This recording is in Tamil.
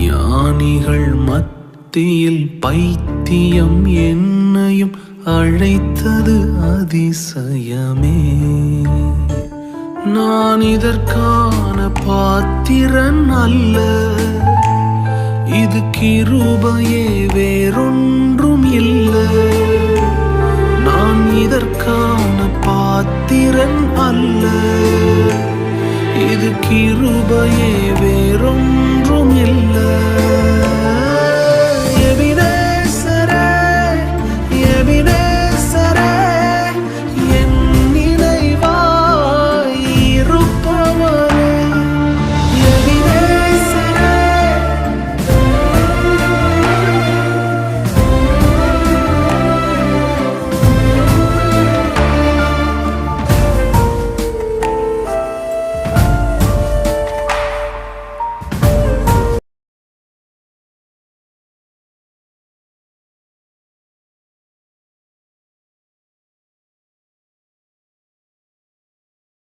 ஞானிகள் மத்தியில் பைத்தியம் என்னையும் அழைத்தது அதிசயமே. நான் இதற்கான பாத்திரன் அல்ல. இது கிருபையே வேறொன்றும் இல்லை. நான் இதற்கான பாத்திரன் அல்ல. இது கிருபையே